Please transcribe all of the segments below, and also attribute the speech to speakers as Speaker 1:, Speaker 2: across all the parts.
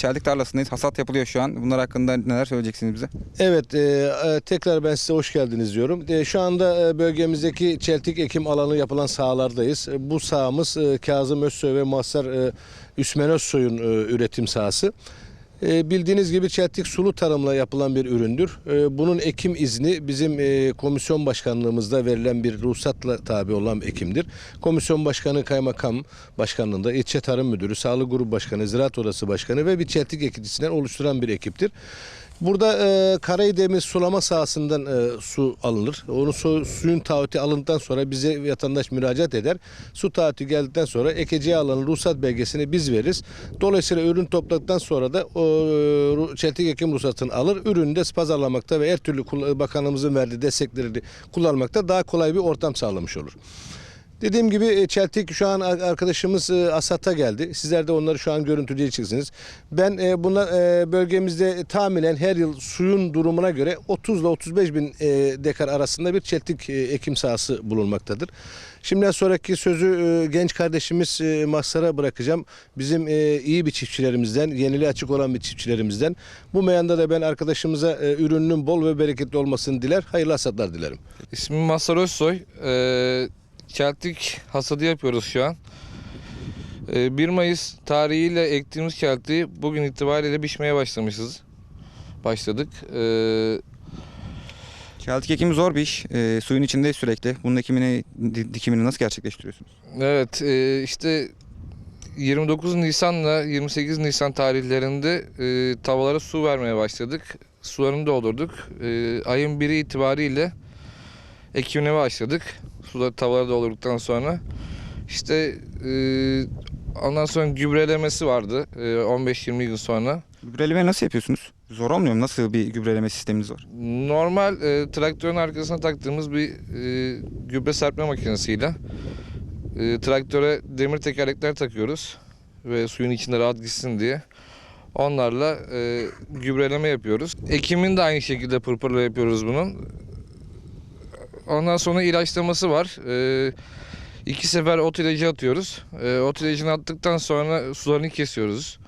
Speaker 1: çeltik tarlasındayız. Hasat yapılıyor şu an. Bunlar hakkında neler söyleyeceksiniz bize?
Speaker 2: Evet, e, e, tekrar ben size hoş geldiniz diyorum. E, şu anda e, bölgemizdeki çeltik ekim alanı yapılan sahalardayız. E, bu sahamız e, Kazım Özsoy ve Mazhar e, Üsmen Özsoy'un e, üretim sahası. E, bildiğiniz gibi çeltik sulu tarımla yapılan bir üründür. E, bunun ekim izni bizim e, komisyon başkanlığımızda verilen bir ruhsatla tabi olan ekimdir. Komisyon başkanı kaymakam başkanlığında ilçe tarım müdürü, sağlık grubu başkanı, ziraat odası başkanı ve bir çeltik ekicisinden oluşturan bir ekiptir. Burada e, Karaydemir sulama sahasından e, su alınır. Onun su, suyun taahhütü alındıktan sonra bize vatandaş müracaat eder. Su taahhütü geldikten sonra ekeceği alanın ruhsat belgesini biz veririz. Dolayısıyla ürün topladıktan sonra da o e, çeltik ekim ruhsatını alır. Ürünü de pazarlamakta ve her türlü kul- bakanımızın verdiği destekleri kullanmakta daha kolay bir ortam sağlamış olur. Dediğim gibi e, Çeltik şu an ar- arkadaşımız e, Asat'a geldi. Sizler de onları şu an görüntüleyeceksiniz. Ben e, buna e, bölgemizde tahminen her yıl suyun durumuna göre 30 ile 35 bin e, dekar arasında bir çeltik e, ekim sahası bulunmaktadır. Şimdiden sonraki sözü e, genç kardeşimiz e, Mahsar'a bırakacağım. Bizim e, iyi bir çiftçilerimizden, yeniliğe açık olan bir çiftçilerimizden. Bu meyanda da ben arkadaşımıza e, ürünün bol ve bereketli olmasını diler. Hayırlı hasatlar dilerim.
Speaker 3: İsmim Mazhar Özsoy. Ee, Keltik hasadı yapıyoruz şu an. Ee, 1 Mayıs tarihiyle ektiğimiz keltiği bugün itibariyle biçmeye başlamışız. Başladık. Ee,
Speaker 1: Çeltik ekimi zor bir iş. E, suyun içinde sürekli. Bunun ekimini, di- dikimini nasıl gerçekleştiriyorsunuz?
Speaker 3: evet e, işte 29 Nisan'la 28 Nisan tarihlerinde e, tavalara su vermeye başladık. Sularını doldurduk. E, ayın 1'i itibariyle ekimine başladık. Suları tavalara doldurduktan sonra. İşte e, ondan sonra gübrelemesi vardı e, 15-20 gün sonra.
Speaker 1: Gübreleme nasıl yapıyorsunuz? Zor olmuyor mu? Nasıl bir gübreleme sisteminiz var?
Speaker 3: Normal e, traktörün arkasına taktığımız bir e, gübre serpme makinesiyle e, traktöre demir tekerlekler takıyoruz ve suyun içinde rahat gitsin diye. Onlarla e, gübreleme yapıyoruz. Ekimin de aynı şekilde pırpırla yapıyoruz bunun. Ondan sonra ilaçlaması var. E, iki sefer ot ilacı atıyoruz. E, ot ilacını attıktan sonra sularını kesiyoruz.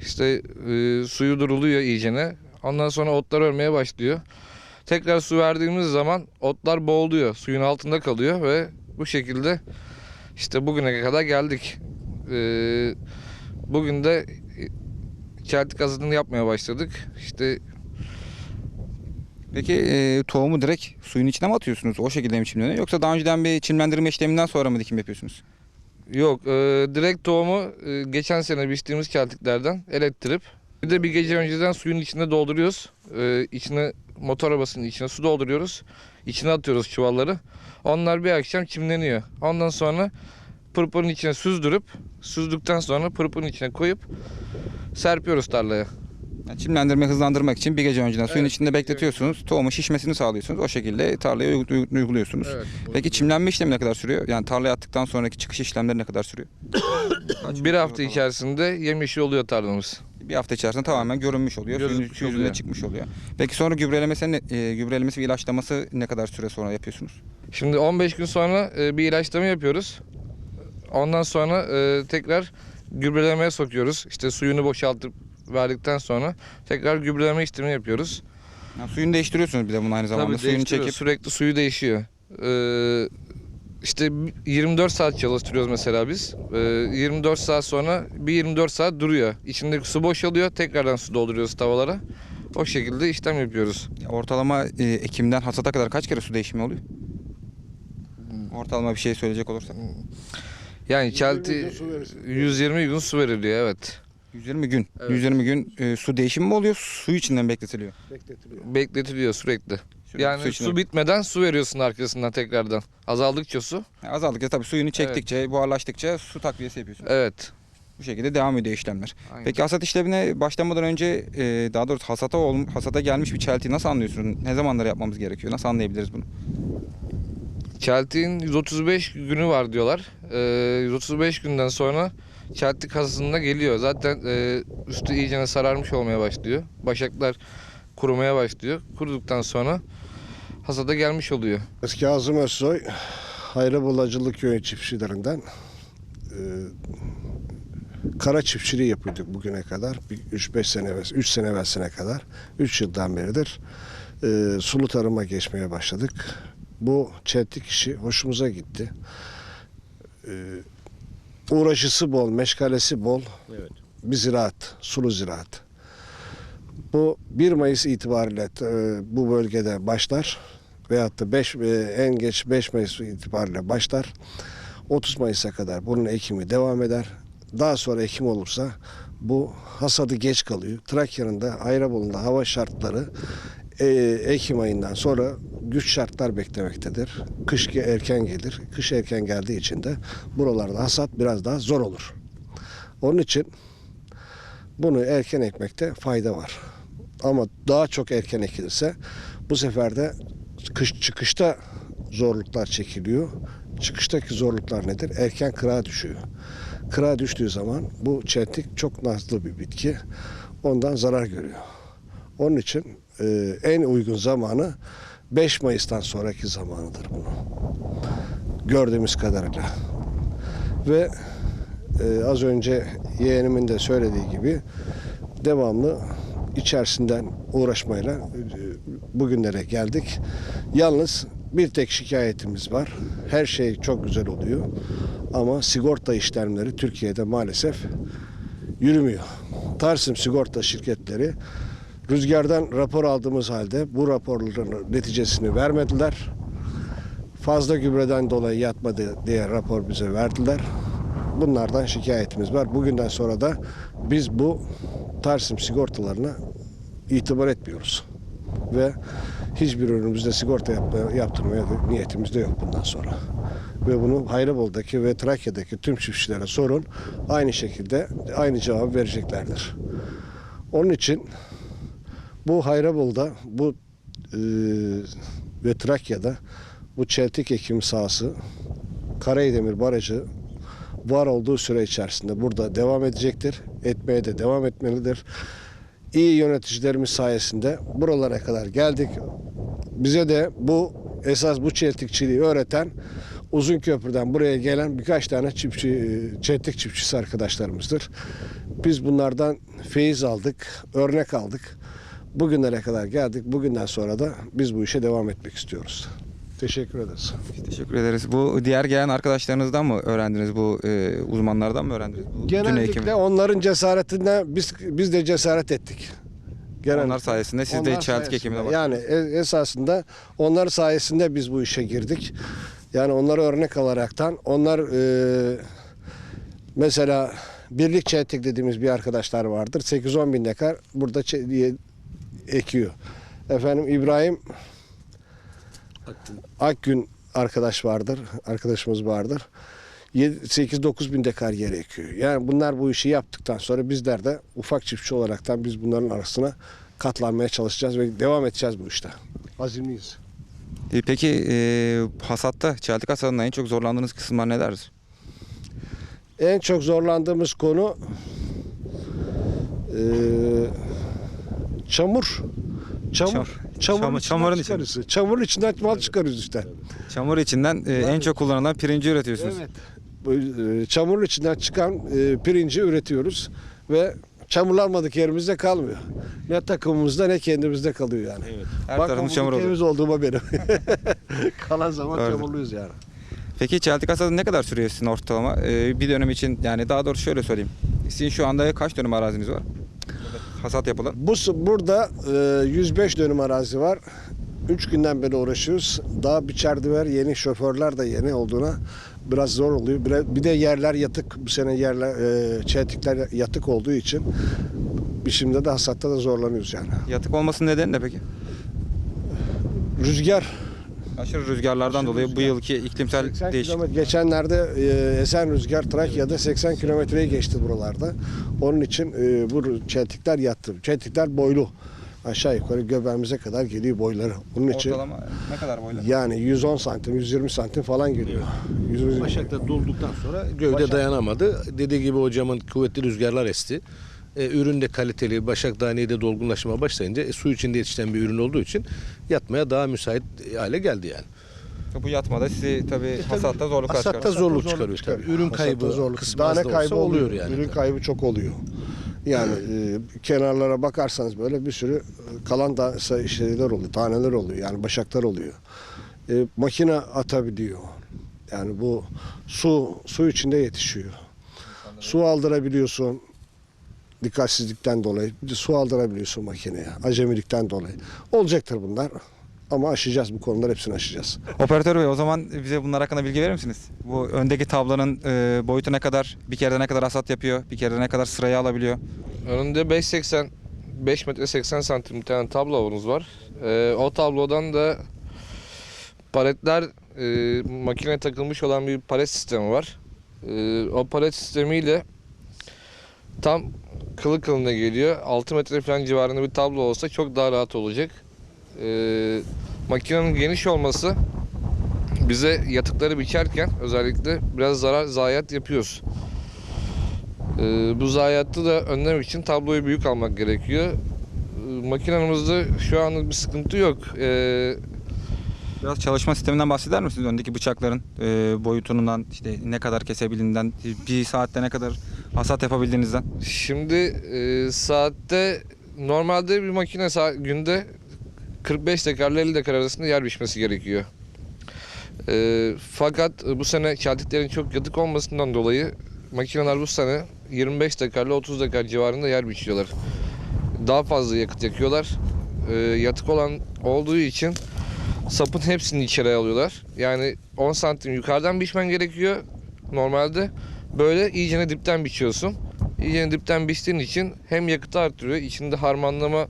Speaker 3: İşte e, suyu duruluyor iyicene. Ondan sonra otlar ölmeye başlıyor. Tekrar su verdiğimiz zaman otlar boğuluyor. Suyun altında kalıyor ve bu şekilde işte bugüne kadar geldik. E, bugün de çeltik hazırlığını yapmaya başladık. İşte
Speaker 1: Peki e, tohumu direkt suyun içine mi atıyorsunuz? O şekilde mi çimleniyor? Yoksa daha önceden bir çimlendirme işleminden sonra mı dikim yapıyorsunuz?
Speaker 3: Yok, e, direkt tohumu e, geçen sene biçtiğimiz keltiklerden elettirip bir de bir gece önceden suyun içinde dolduruyoruz. E, içine motor arabasının içine su dolduruyoruz. İçine atıyoruz çuvalları. Onlar bir akşam çimleniyor. Ondan sonra pırpırın içine süzdürüp süzdükten sonra pırpırın içine koyup serpiyoruz tarlaya.
Speaker 1: Yani çimlendirme hızlandırmak için bir gece önceden suyun
Speaker 3: Evet,
Speaker 1: içinde bekletiyorsunuz. Tohumu şişmesini sağlıyorsunuz. O şekilde tarlaya uy- uy- uyguluyorsunuz. Peki çimlenme işlemi ne kadar sürüyor? Yani tarlaya attıktan sonraki çıkış işlemleri ne kadar sürüyor?
Speaker 3: Bir hafta içerisinde yemyeşil oluyor tarlamız.
Speaker 1: Bir hafta içerisinde tamamen görünmüş oluyor. Suyun
Speaker 3: Görünmüş
Speaker 1: yüzünde
Speaker 3: oluyor.
Speaker 1: çıkmış oluyor. Peki sonra gübrelemesi, ne- e, gübrelemesi ve ilaçlaması ne kadar süre sonra yapıyorsunuz?
Speaker 3: Şimdi 15 gün sonra e, bir ilaçlama yapıyoruz. Ondan sonra e, tekrar gübrelemeye sokuyoruz. İşte suyunu boşaltıp verdikten sonra tekrar gübreleme işlemi yapıyoruz.
Speaker 1: Yani suyunu değiştiriyorsunuz bir de bunun aynı zamanda.
Speaker 3: Tabii
Speaker 1: suyunu çekip
Speaker 3: Sürekli suyu değişiyor. E, işte 24 saat çalıştırıyoruz mesela biz. E, 24 saat sonra bir 24 saat duruyor. İçindeki su boşalıyor. Tekrardan su dolduruyoruz tavalara. O şekilde işlem yapıyoruz.
Speaker 1: ortalama e, ekimden hasata kadar kaç kere su değişimi oluyor? Ortalama bir şey söyleyecek olursak.
Speaker 3: Yani çelti 120 gün su veriliyor evet.
Speaker 1: 120 gün.
Speaker 3: Evet.
Speaker 1: 120 gün e, su değişimi mi oluyor? Su içinden bekletiliyor.
Speaker 3: Bekletiliyor sürekli.
Speaker 1: Sürekli
Speaker 3: Yani
Speaker 1: su içinden-
Speaker 3: su bitmeden su veriyorsun arkasından tekrardan. Azaldıkça su.
Speaker 1: Yani azaldıkça tabii suyunu çektikçe, buharlaştıkça su takviyesi yapıyorsun.
Speaker 3: Evet.
Speaker 1: Bu şekilde devam ediyor işlemler.
Speaker 3: Aynen.
Speaker 1: Peki hasat işlemine başlamadan önce e, daha doğrusu hasata ol, hasata gelmiş bir çeltiyi nasıl anlıyorsunuz? Ne zamanları yapmamız gerekiyor? Nasıl anlayabiliriz bunu?
Speaker 3: Çeltik'in 135 günü var diyorlar. Ee, 135 günden sonra çeltik hasasında geliyor. Zaten e, üstü iyicene sararmış olmaya başlıyor. Başaklar kurumaya başlıyor. Kuruduktan sonra hasada gelmiş oluyor.
Speaker 4: Kazım Özsoy, Hayra Bulacılık Köyü çiftçilerinden. Ee, kara çiftçiliği yapıyorduk bugüne kadar. 3-5 sene evvel, 3 sene evvelsine kadar. 3 yıldan beridir e, sulu tarıma geçmeye başladık. Bu çeltik işi hoşumuza gitti. E, uğraşısı bol, meşgalesi bol
Speaker 2: Evet.
Speaker 4: bir ziraat, sulu ziraat. Bu 1 Mayıs itibariyle e, bu bölgede başlar veyahut da 5 en geç 5 Mayıs itibariyle başlar. 30 Mayıs'a kadar bunun ekimi devam eder. Daha sonra ekim olursa bu hasadı geç kalıyor. Trakya'nın da Ayrabolu'nda hava şartları e, Ekim ayından sonra güç şartlar beklemektedir. Kış erken gelir. Kış erken geldiği için de buralarda hasat biraz daha zor olur. Onun için bunu erken ekmekte fayda var. Ama daha çok erken ekilirse bu sefer de kış çıkışta zorluklar çekiliyor. Çıkıştaki zorluklar nedir? Erken kırağa düşüyor. Kırağa düştüğü zaman bu çeltik çok nazlı bir bitki. Ondan zarar görüyor. Onun için e, en uygun zamanı 5 Mayıs'tan sonraki zamanıdır bunu. Gördüğümüz kadarıyla. Ve e, az önce yeğenimin de söylediği gibi devamlı içerisinden uğraşmayla e, bugünlere geldik. Yalnız bir tek şikayetimiz var. Her şey çok güzel oluyor. Ama sigorta işlemleri Türkiye'de maalesef yürümüyor. Tarsim sigorta şirketleri rüzgardan rapor aldığımız halde bu raporların neticesini vermediler. Fazla gübreden dolayı yatmadı diye rapor bize verdiler. Bunlardan şikayetimiz var. Bugünden sonra da biz bu Tarsim sigortalarına itibar etmiyoruz. Ve hiçbir ürünümüzde sigorta yapmaya, yaptırmaya niyetimiz de yok bundan sonra. Ve bunu Hayrabolu'daki ve Trakya'daki tüm çiftçilere sorun. Aynı şekilde aynı cevabı vereceklerdir. Onun için bu Hayrabolu'da bu e, ve Trakya'da bu çeltik ekim sahası Karaydemir Barajı var olduğu süre içerisinde burada devam edecektir. Etmeye de devam etmelidir. İyi yöneticilerimiz sayesinde buralara kadar geldik. Bize de bu esas bu çeltikçiliği öğreten Uzun Köprü'den buraya gelen birkaç tane çiftçi, çeltik çiftçisi arkadaşlarımızdır. Biz bunlardan feyiz aldık, örnek aldık. Bugünlere kadar geldik. Bugünden sonra da biz bu işe devam etmek istiyoruz. Teşekkür ederiz.
Speaker 1: Teşekkür ederiz. Bu diğer gelen arkadaşlarınızdan mı öğrendiniz bu e, uzmanlardan mı öğrendiniz? Bu?
Speaker 4: Genellikle onların cesaretinden biz biz de cesaret ettik. Genellikle.
Speaker 1: Onlar sayesinde siz de
Speaker 4: Onlar
Speaker 1: çeltik
Speaker 4: sayesinde.
Speaker 1: ekimine bak.
Speaker 4: Yani esasında onlar sayesinde biz bu işe girdik. Yani onları örnek alaraktan onlar e, mesela birlik çeltik dediğimiz bir arkadaşlar vardır. 8-10 bin dekar burada ekiyor. Efendim İbrahim Akgün arkadaş vardır, arkadaşımız vardır. 8-9 bin dekar yer ekiyor. Yani bunlar bu işi yaptıktan sonra bizler de ufak çiftçi olaraktan biz bunların arasına katlanmaya çalışacağız ve devam edeceğiz bu işte. Azimliyiz.
Speaker 1: E, Peki e, hasatta, çeltik hasadında en çok zorlandığınız kısımlar neler?
Speaker 4: En çok zorlandığımız konu eee, çamur. Çamur.
Speaker 1: Çam-
Speaker 4: Çamurun
Speaker 1: çamur-
Speaker 4: içinden
Speaker 1: çamurun içinde.
Speaker 4: çıkarıyoruz. Çamurun içinden mal çıkarıyoruz işte.
Speaker 1: Çamur içinden e, en çok kullanılan pirinci üretiyorsunuz.
Speaker 4: Evet. Bu, e, çamurun içinden çıkan e, pirinci üretiyoruz ve çamurlanmadık yerimizde kalmıyor. Ne takımımızda ne kendimizde kalıyor yani.
Speaker 1: Her
Speaker 4: Bak
Speaker 1: tarafımız çamur oluyor.
Speaker 4: temiz olduğuma benim. Kalan zaman
Speaker 1: Doğru.
Speaker 4: çamurluyuz yani.
Speaker 1: Peki çeltik hasadı ne kadar sürüyor sizin ortalama? E, bir dönem için yani daha doğrusu şöyle söyleyeyim. Sizin şu anda kaç dönüm araziniz var? Hasat yapılan.
Speaker 4: Bu burada e, 105 dönüm arazi var. 3 günden beri uğraşıyoruz. Daha biçerdi var. Yeni şoförler de yeni olduğuna biraz zor oluyor. Bir- Bir de yerler yatık. Bu sene yerler e, çeltikler yatık olduğu için biçimde de hasatta da zorlanıyoruz yani.
Speaker 1: Yatık olmasının nedeni ne peki?
Speaker 4: Rüzgar
Speaker 1: Aşırı rüzgarlardan
Speaker 4: Aşırı
Speaker 1: dolayı bu
Speaker 4: rüzgar.
Speaker 1: yılki iklimsel
Speaker 4: 80
Speaker 1: değişiklik.
Speaker 4: geçenlerde e, esen rüzgar Trakya'da 80 kilometreyi geçti buralarda. Onun için e, bu çeltikler yattı. Çeltikler boylu. Aşağı yukarı göbeğimize kadar geliyor boyları. Onun için
Speaker 1: Ortalama ne kadar boylu?
Speaker 4: yani 110 santim, 120 santim falan geliyor. 100
Speaker 2: Başak'ta dolduktan sonra gövde
Speaker 4: Başak-
Speaker 2: dayanamadı. Dediği gibi hocamın kuvvetli rüzgarlar esti. E, ürün de kaliteli, Başak Dane'yi de dolgunlaşmaya başlayınca e, su içinde yetişen bir ürün olduğu için yatmaya daha müsait hale geldi yani.
Speaker 1: Bu yatmada sizi tabii hasatta zorluk
Speaker 2: Hasatta
Speaker 1: çıkarıyor.
Speaker 2: zorluk
Speaker 4: Zorluk
Speaker 2: çıkarıyor tabii. Ürün
Speaker 4: Hasatta
Speaker 2: kaybı
Speaker 4: zorluk.
Speaker 2: kısmı az
Speaker 4: Tane
Speaker 2: da
Speaker 4: kaybı oluyor
Speaker 2: oluyor yani.
Speaker 4: Ürün kaybı çok oluyor. Yani e, kenarlara bakarsanız böyle bir sürü e, kalan da şeyler oluyor, taneler oluyor. Yani başaklar oluyor. E, makine atabiliyor. Yani bu su su içinde yetişiyor. Su aldırabiliyorsun dikkatsizlikten dolayı. Bir de su aldırabiliyorsun makineye. Acemilikten dolayı. Olacaktır bunlar. Ama aşacağız bu konular hepsini aşacağız.
Speaker 1: Operatör bey o zaman bize bunlar hakkında bilgi verir misiniz? Bu öndeki tablonun e, boyutu ne kadar? Bir kerede ne kadar hasat yapıyor? Bir kerede ne kadar sırayı alabiliyor?
Speaker 3: Önünde 5.80 5 metre 80 santim bir tane tablomuz var. Ee, o tablodan da paletler e, makineye takılmış olan bir palet sistemi var. Ee, o palet sistemiyle tam kılı kılına geliyor. 6 metre falan civarında bir tablo olsa çok daha rahat olacak. Ee, makinenin geniş olması bize yatıkları biçerken özellikle biraz zarar zayiat yapıyoruz. Ee, bu zayiatı da önlemek için tabloyu büyük almak gerekiyor. Ee, makinemizde şu anlık bir sıkıntı yok. Ee,
Speaker 1: Biraz çalışma sisteminden bahseder misiniz? Öndeki bıçakların e, boyutundan, işte ne kadar kesebildiğinden, bir saatte ne kadar hasat yapabildiğinizden.
Speaker 3: şimdi e, saatte normalde bir makine sa- günde 45 dekar ile 50 dekar arasında yer biçmesi gerekiyor. Ee, fakat bu sene çeltiklerin çok yatık olmasından dolayı makineler bu sene 25 dekar ile 30 dekar civarında yer biçiyorlar. Daha fazla yakıt yakıyorlar. Ee, yatık olan olduğu için sapın hepsini içeri alıyorlar. Yani 10 santim yukarıdan biçmen gerekiyor normalde. Böyle iyicene dipten biçiyorsun. İyicene dipten biçtiğin için hem yakıtı artırıyor, içinde harmanlama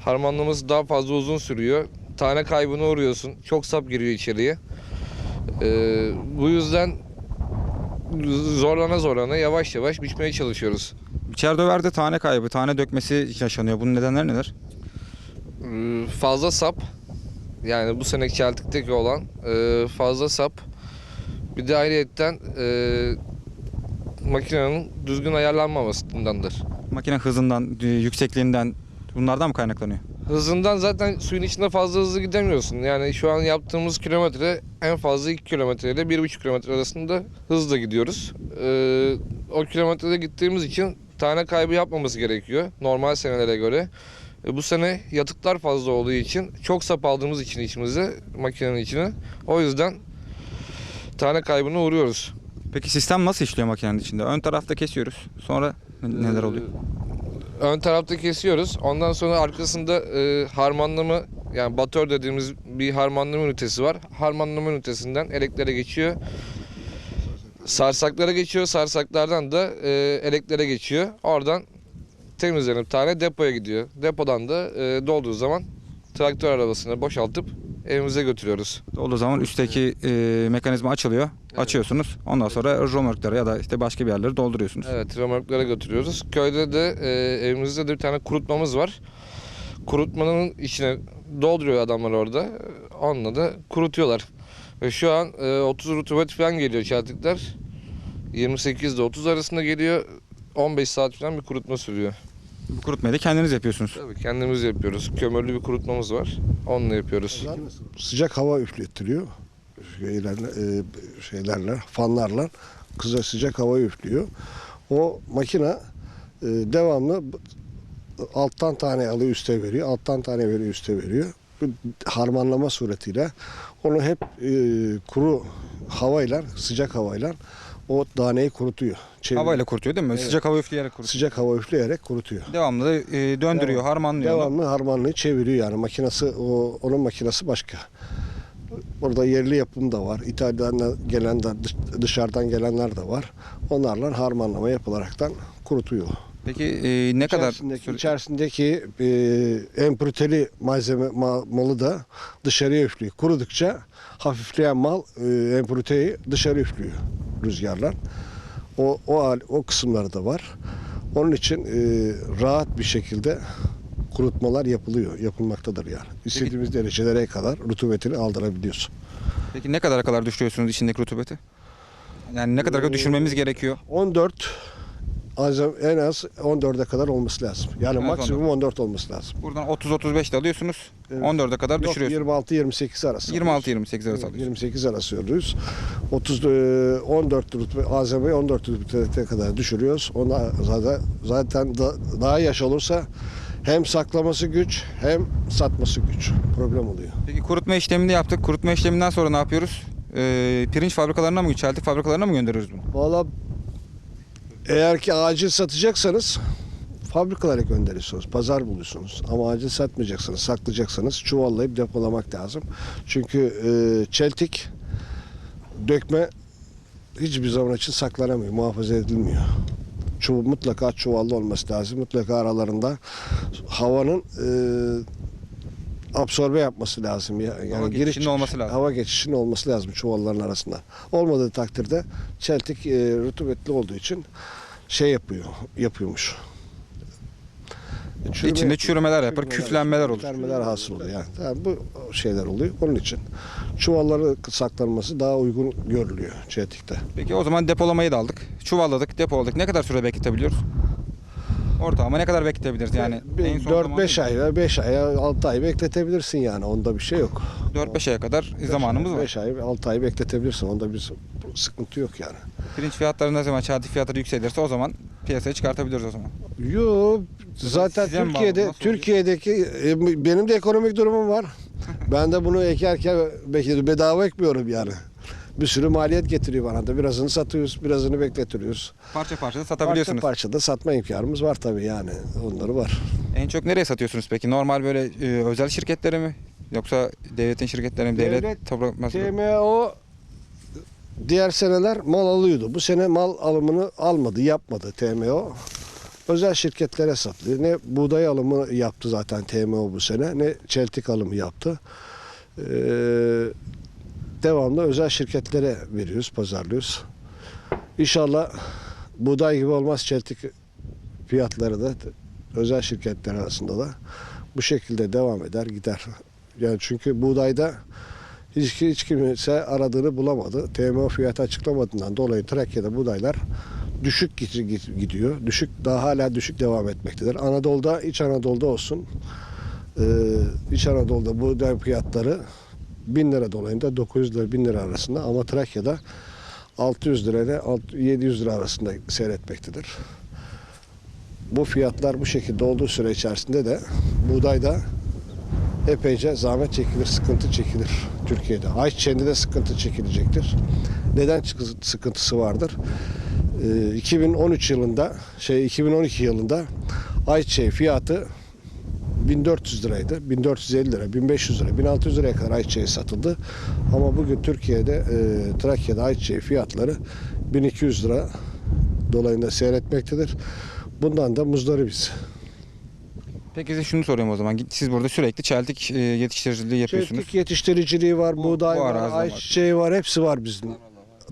Speaker 3: harmanlaması daha fazla uzun sürüyor. Tane kaybına uğruyorsun. Çok sap giriyor içeriye. Ee, bu yüzden zorlana zorlana yavaş yavaş biçmeye çalışıyoruz.
Speaker 1: Biçer döverde tane kaybı, tane dökmesi yaşanıyor. Bunun nedenleri neler?
Speaker 3: Ee, fazla sap yani bu sene Celtic'teki olan e, fazla sap bir de ayrıyetten e, makinenin düzgün ayarlanmamasındandır.
Speaker 1: Makine hızından, e, yüksekliğinden bunlardan mı kaynaklanıyor?
Speaker 3: Hızından zaten suyun içinde fazla hızlı gidemiyorsun. Yani şu an yaptığımız kilometre en fazla 2 kilometre ile 1,5 kilometre arasında hızla gidiyoruz. Ee, o kilometrede gittiğimiz için tane kaybı yapmaması gerekiyor normal senelere göre. E, bu sene yatıklar fazla olduğu için çok sap aldığımız için içimize makinenin içine. O yüzden tane kaybına uğruyoruz.
Speaker 1: Peki sistem nasıl işliyor makinenin içinde? Ön tarafta kesiyoruz. Sonra ne- neler oluyor?
Speaker 3: Ön tarafta kesiyoruz. Ondan sonra arkasında e, harmanlama yani batör dediğimiz bir harmanlama ünitesi var. Harmanlama ünitesinden eleklere geçiyor. Sarsaklara geçiyor. Sarsaklardan da e, eleklere geçiyor. Oradan temizlenip tane depoya gidiyor. Depodan da e, dolduğu zaman traktör arabasına boşaltıp evimize götürüyoruz.
Speaker 1: Olduğu zaman üstteki e, mekanizma açılıyor. Açıyorsunuz. Ondan sonra romörklere ya da işte başka bir yerlere dolduruyorsunuz.
Speaker 3: Evet, römorklara götürüyoruz. Köyde de e, evimizde de bir tane kurutmamız var. Kurutmanın içine dolduruyor adamlar orada. Onunla da kurutuyorlar. Ve şu an e, 30 rutubet falan geliyor çeltikler. 28 ile 30 arasında geliyor. 15 saat falan bir kurutma sürüyor.
Speaker 1: Bu kurutmayı da kendiniz yapıyorsunuz.
Speaker 3: Tabii kendimiz yapıyoruz. Kömürlü bir kurutmamız var. Onunla yapıyoruz.
Speaker 4: sıcak hava üflettiriyor. Şeylerle, e, şeylerle, fanlarla kıza sıcak hava üflüyor. O makine e, devamlı alttan tane alıyor üste veriyor, alttan tane veriyor üste veriyor. Harmanlama suretiyle onu hep e, kuru havayla, sıcak havayla o daneyi kurutuyor. Çeviriyor.
Speaker 1: Havayla kurutuyor değil mi?
Speaker 4: Evet.
Speaker 1: Sıcak hava üfleyerek kurutuyor.
Speaker 4: Sıcak hava üfleyerek kurutuyor.
Speaker 1: Devamlı e, döndürüyor,
Speaker 4: Devam-
Speaker 1: harmanlıyor. onu.
Speaker 4: Devamlı harmanlığı çeviriyor yani makinesi o onun makinesi başka. Burada yerli yapım da var. İtalya'dan gelen de dış- dışarıdan gelenler de var. Onlarla harmanlama yapılaraktan kurutuyor.
Speaker 1: Peki e, ne kadar
Speaker 4: İçerisindeki, e, empürteli malzeme ma- malı da dışarıya üflüyor. Kurudukça hafifleyen mal e, empüriteyi dışarı üflüyor rüzgarlar. O o o kısımları da var. Onun için e, rahat bir şekilde kurutmalar yapılıyor, yapılmaktadır yani. İstediğimiz derecelere kadar rutubetini aldırabiliyorsun.
Speaker 1: Peki ne kadara kadar düşürüyorsunuz içindeki rutubeti? Yani ne kadar
Speaker 4: Ee,
Speaker 1: düşürmemiz gerekiyor?
Speaker 4: 14 azam en az 14'e kadar olması lazım. Yani
Speaker 1: az
Speaker 4: maksimum 14 olması lazım.
Speaker 1: Buradan 30-35 de alıyorsunuz.
Speaker 4: Evet.
Speaker 1: 14'e kadar
Speaker 4: Yok
Speaker 1: düşürüyorsunuz.
Speaker 4: 26-28 arası.
Speaker 1: 26-28 arası alıyorsunuz.
Speaker 4: 28 arası alıyoruz. 30 e, 14 rütbe azamayı 14 rütbeye kadar düşürüyoruz. Ona zaten zaten da, daha yaş olursa hem saklaması güç hem satması güç. Problem oluyor.
Speaker 1: Peki kurutma işlemini yaptık. Kurutma işleminden sonra ne yapıyoruz? Ee, pirinç fabrikalarına mı, çeltik fabrikalarına mı gönderiyoruz bunu?
Speaker 4: Valla eğer ki acil satacaksanız fabrikalara gönderiyorsunuz, pazar buluyorsunuz. Ama acil satmayacaksınız, saklayacaksanız çuvallayıp depolamak lazım. Çünkü e, çeltik dökme hiçbir zaman için saklanamıyor, muhafaza edilmiyor. Çuval, mutlaka çuvallı olması lazım. Mutlaka aralarında havanın e, absorbe yapması lazım. Ya- Yani
Speaker 1: Hava
Speaker 4: giriş
Speaker 1: geçişinin olması lazım.
Speaker 4: Hava geçişinin olması lazım çuvalların arasında. Olmadığı takdirde çeltik e, rutubetli olduğu için şey yapıyor, yapıyormuş. Çürüme
Speaker 1: İçinde çürümeler yapar, küflenmeler olur.
Speaker 4: Küflenmeler hasıl oluyor yani. Yani bu şeyler oluyor. Onun için çuvalları saklanması daha uygun görülüyor çeltikte.
Speaker 1: Peki o zaman depolamayı da aldık. Çuvalladık, depoladık. Ne kadar süre bekletebiliyoruz? Ortalama ne kadar bekletebiliriz yani? en son
Speaker 4: 4-5 ay ve 5 ay, 6 ay bekletebilirsin yani. Onda bir şey yok.
Speaker 1: 4-5 aya kadar zamanımız var.
Speaker 4: 5 ay, 6 ay bekletebilirsin. Onda bir sıkıntı yok yani.
Speaker 1: Pirinç fiyatları ne zaman çeltik fiyatları yükselirse o zaman piyasaya çıkartabiliyoruz o zaman.
Speaker 4: Yo zaten
Speaker 1: size mi bağlı?
Speaker 4: Türkiye'de
Speaker 1: Nasıl
Speaker 4: Türkiye'deki e, benim de ekonomik durumum var. ben de bunu ekerken belki bedava ekmiyorum yani. Bir sürü maliyet getiriyor bana da. Birazını satıyoruz, birazını bekletiyoruz.
Speaker 1: Parça parça da
Speaker 4: Parça
Speaker 1: satabiliyorsunuz.
Speaker 4: parça da satma imkanımız var tabii yani. Onları var.
Speaker 1: En çok nereye satıyorsunuz peki? Normal böyle e, özel şirketlere mi? Yoksa devletin şirketleri mi? Devlet,
Speaker 4: Devlet,
Speaker 1: toprak
Speaker 4: TMO diğer seneler mal alıyordu. Bu sene mal alımını almadı, yapmadı TMO. Özel şirketlere satılıyor. Ne buğday alımı yaptı zaten TMO bu sene ne çeltik alımı yaptı. Ee, devamlı özel şirketlere veriyoruz, pazarlıyoruz. İnşallah buğday gibi olmaz çeltik fiyatları da özel şirketler arasında da bu şekilde devam eder gider. Yani çünkü buğdayda hiç, hiç kimse aradığını bulamadı. TMO fiyatı açıklamadığından dolayı Trakya'da buğdaylar düşük gid- gid- gidiyor. Düşük daha hala düşük devam etmektedir. Anadolu'da, İç Anadolu'da olsun. e, İç Anadolu'da buğday fiyatları 1000 lira dolayında 900 lira 1000 lira arasında ama Trakya'da 600 lira ile 700 lira arasında seyretmektedir. Bu fiyatlar bu şekilde olduğu süre içerisinde de buğdayda epeyce zahmet çekilir, sıkıntı çekilir Türkiye'de. Ayçiçeğinde de sıkıntı çekilecektir. Neden sıkıntısı vardır? Ee, 2013 yılında, şey 2012 yılında ayçiçeği fiyatı 1400 liraydı. 1450 lira, 1500 lira, 1600 liraya kadar ayçiçeği satıldı. Ama bugün Türkiye'de, e, Trakya'da ayçiçeği fiyatları 1200 lira dolayında seyretmektedir. Bundan da muzdaribiz.
Speaker 1: Peki size şunu sorayım o zaman. Siz burada sürekli çeltik e, yetiştiriciliği yapıyorsunuz.
Speaker 4: Çeltik yetiştiriciliği var,
Speaker 1: Bu-
Speaker 4: buğday
Speaker 1: bu
Speaker 4: var,
Speaker 1: arazide var.
Speaker 4: ayçiçeği var, hepsi var bizim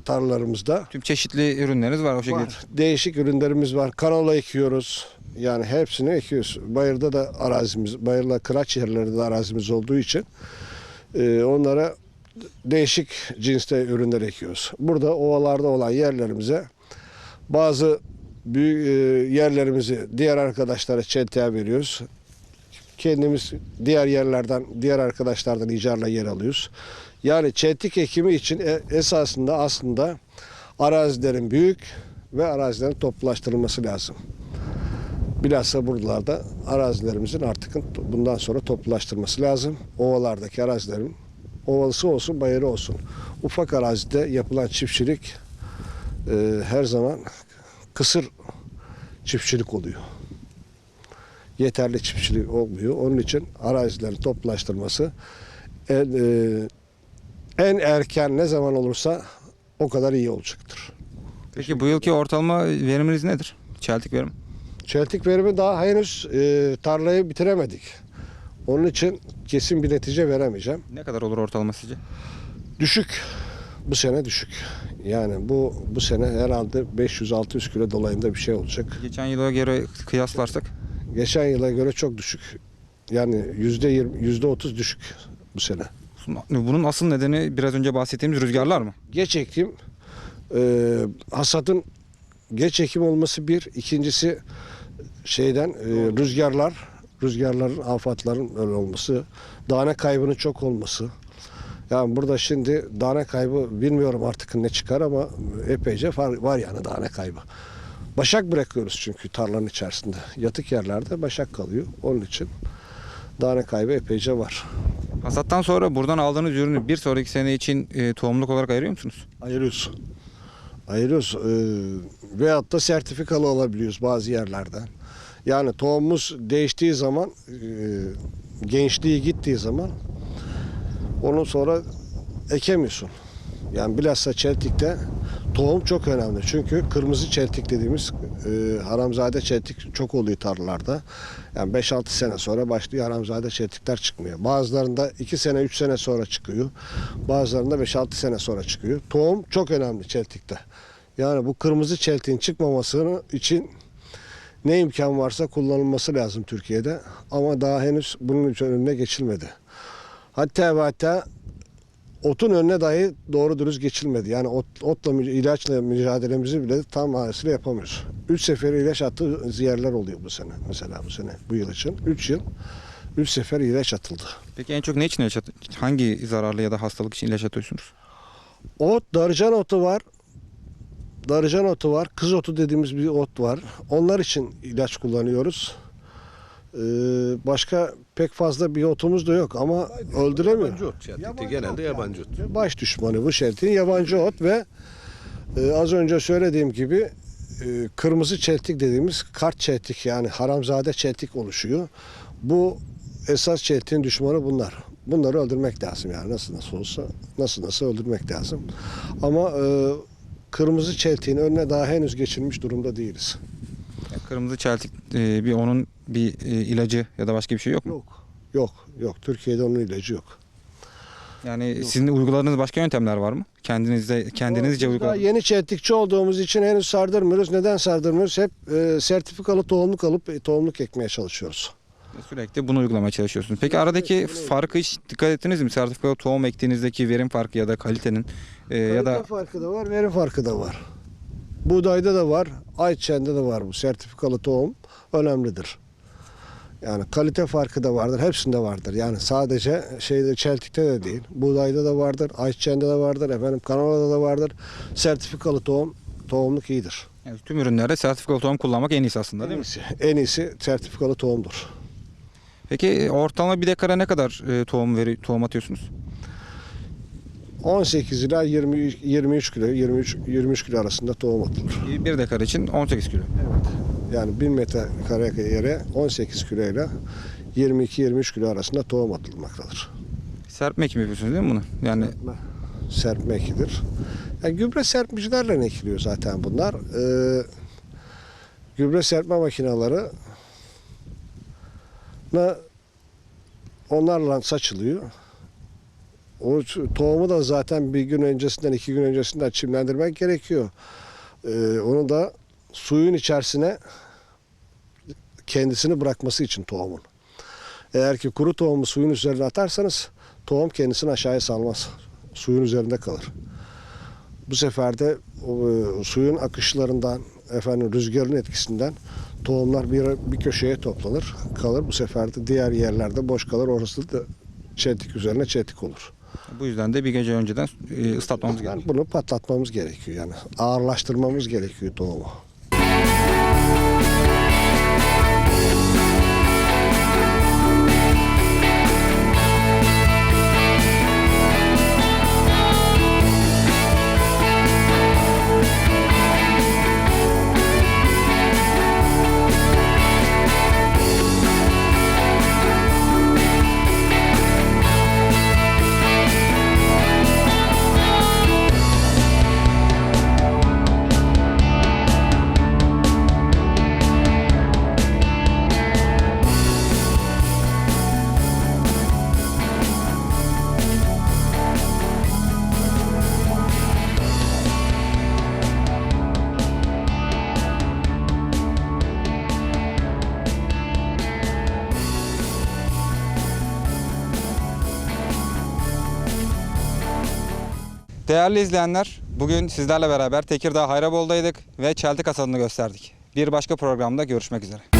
Speaker 4: tarlalarımızda.
Speaker 1: Tüm çeşitli ürünleriniz var o şekilde.
Speaker 4: Var. Değişik ürünlerimiz var. Kanola ekiyoruz. Yani hepsini ekiyoruz. Bayırda da arazimiz, bayırla kıraç yerlerde de arazimiz olduğu için e, onlara değişik cinste ürünler ekiyoruz. Burada ovalarda olan yerlerimize bazı büyük e, yerlerimizi diğer arkadaşlara çeltiğe veriyoruz. Kendimiz diğer yerlerden, diğer arkadaşlardan icarla yer alıyoruz. Yani çeltik ekimi için e- esasında aslında arazilerin büyük ve arazilerin toplulaştırılması lazım. Bilhassa buralarda arazilerimizin artık bundan sonra toplulaştırması lazım. Ovalardaki arazilerin ovalısı olsun, bayırı olsun. Ufak arazide yapılan çiftçilik e, her zaman kısır çiftçilik oluyor. Yeterli çiftçilik olmuyor. Onun için arazilerin toplulaştırması en, e, en erken ne zaman olursa o kadar iyi olacaktır.
Speaker 1: Peki bu yılki ortalama veriminiz nedir? Çeltik verim.
Speaker 4: Çeltik verimi daha henüz e, tarlayı bitiremedik. Onun için kesin bir netice veremeyeceğim.
Speaker 1: Ne kadar olur ortalama sizce?
Speaker 4: Düşük. Bu sene düşük. Yani bu bu sene herhalde 500-600 kilo dolayında bir şey olacak.
Speaker 1: Geçen yıla göre kıyaslarsak
Speaker 4: Geçen yıla göre çok düşük. Yani yüzde yirmi, yüzde otuz düşük bu sene.
Speaker 1: bunun asıl nedeni biraz önce bahsettiğimiz rüzgarlar mı?
Speaker 4: Geç ekim e, hasadın geç ekim olması bir. ikincisi şeyden e, rüzgarlar, rüzgarların, afatların öyle olması. Dane kaybının çok olması. Yani burada şimdi dane kaybı bilmiyorum artık ne çıkar ama epeyce var, var yani dane kaybı. Başak bırakıyoruz çünkü tarlanın içerisinde. Yatık yerlerde başak kalıyor. Onun için dane kaybı epeyce var.
Speaker 1: Hasattan sonra buradan aldığınız ürünü bir sonraki sene için e, tohumluk olarak ayırıyor musunuz?
Speaker 4: Ayırıyoruz. Ayırıyoruz. Ee, veyahut da sertifikalı alabiliyoruz bazı yerlerden. Yani tohumumuz değiştiği zaman, e, gençliği gittiği zaman onu sonra ekemiyorsun. Yani bilhassa çeltikte tohum çok önemli. Çünkü kırmızı çeltik dediğimiz e, haramzade çeltik çok oluyor tarlalarda. Yani 5-6 sene sonra başlıyor haramzade çeltikler çıkmıyor. Bazılarında 2 sene 3 sene sonra çıkıyor. Bazılarında 5-6 sene sonra çıkıyor. Tohum çok önemli çeltikte. Yani bu kırmızı çeltiğin çıkmamasını için ne imkan varsa kullanılması lazım Türkiye'de. Ama daha henüz bunun önüne geçilmedi. Hatta ve hatta otun önüne dahi doğru dürüst geçilmedi. Yani ot, otla ilaçla mücadelemizi bile tam manasıyla yapamıyoruz. Üç sefer ilaç attığı yerler oluyor bu sene. Mesela bu sene, bu yıl için. Üç yıl, üç sefer ilaç atıldı.
Speaker 1: Peki en çok ne için ilaç at- Hangi zararlı ya da hastalık için ilaç atıyorsunuz?
Speaker 4: Ot, darıcan otu var. Darıcan otu var. Kız otu dediğimiz bir ot var. Onlar için ilaç kullanıyoruz. Ee, başka pek fazla bir otumuz da yok ama öldüremiyor.
Speaker 2: Yabancı ot çeltikte genelde yabancı ot.
Speaker 4: Baş düşmanı bu çeltiğin yabancı ot ve e, az önce söylediğim gibi e, kırmızı çeltik dediğimiz kart çeltik yani haramzade çeltik oluşuyor. Bu esas çeltiğin düşmanı bunlar. Bunları öldürmek lazım yani nasıl nasıl olsa nasıl nasıl öldürmek lazım. Ama e, kırmızı çeltiğin önüne daha henüz geçilmiş durumda değiliz.
Speaker 1: Yani kırmızı çeltik e, bir onun bir e, ilacı ya da başka bir şey yok mu?
Speaker 4: Yok. Yok, yok. Türkiye'de onun ilacı yok.
Speaker 1: Yani sizin uyguladığınız başka yöntemler var mı? Kendinizde kendinizce
Speaker 4: daha
Speaker 1: uyguladığınız.
Speaker 4: yeni çeltikçi olduğumuz için henüz sardırmıyoruz. Neden sardırmıyoruz? Hep e, sertifikalı tohumluk alıp e, tohumluk ekmeye çalışıyoruz.
Speaker 1: Sürekli bunu uygulamaya çalışıyorsunuz. Peki aradaki farkı hiç dikkat ettiniz mi? Sertifikalı tohum ektiğinizdeki verim farkı ya da kalitenin e, ya da
Speaker 4: Kalite farkı da var, verim farkı da var. Buğdayda da var, ayçiçeğinde de var bu sertifikalı tohum önemlidir. Yani kalite farkı da vardır, hepsinde vardır. Yani sadece şeyde çeltikte de değil, buğdayda da vardır, ayçiçeğinde de vardır, efendim kanolada da vardır. Sertifikalı tohum, tohumluk iyidir.
Speaker 1: yani tüm ürünlerde sertifikalı tohum kullanmak en iyisi aslında
Speaker 4: En
Speaker 1: değil mi?
Speaker 4: iyisi, en iyisi sertifikalı tohumdur.
Speaker 1: Peki ortalama bir dekara ne kadar e, tohum veri tohum atıyorsunuz?
Speaker 4: 18 ila 20, 23 kilo, 23, 23 kilo arasında tohum atılır.
Speaker 1: Bir- dekar için 18 kilo.
Speaker 4: Yani 1000 metrekare yere 18 kilo ile 22-23 kilo arasında tohum atılmaktadır.
Speaker 1: Serpme ekimi yapıyorsunuz değil mi bunu? Yani
Speaker 4: Serpme ekilir. Yani gübre serpmecilerle ekiliyor zaten bunlar. Ee, gübre serpme makineleri onlarla saçılıyor. O tohumu da zaten bir gün öncesinden, iki gün öncesinden çimlendirmek gerekiyor. Ee, onu da suyun içerisine kendisini bırakması için tohumun. Eğer ki kuru tohumu suyun üzerine atarsanız tohum kendisini aşağıya salmaz. Suyun üzerinde kalır. Bu sefer de o, e, suyun akışlarından, efendim rüzgarın etkisinden tohumlar bir, bir köşeye toplanır, kalır. Bu sefer de diğer yerlerde boş kalır. Orası da çetik üzerine çetik olur.
Speaker 1: Bu yüzden de bir gece önceden e, ıslatmamız
Speaker 4: Yani
Speaker 1: gerekiyor.
Speaker 4: bunu patlatmamız gerekiyor yani. Ağırlaştırmamız gerekiyor tohumu.
Speaker 1: Değerli izleyenler, Bugün sizlerle beraber Tekirdağ Hayrabol'daydık ve çeltik hasadını gösterdik. Bir başka programda görüşmek üzere.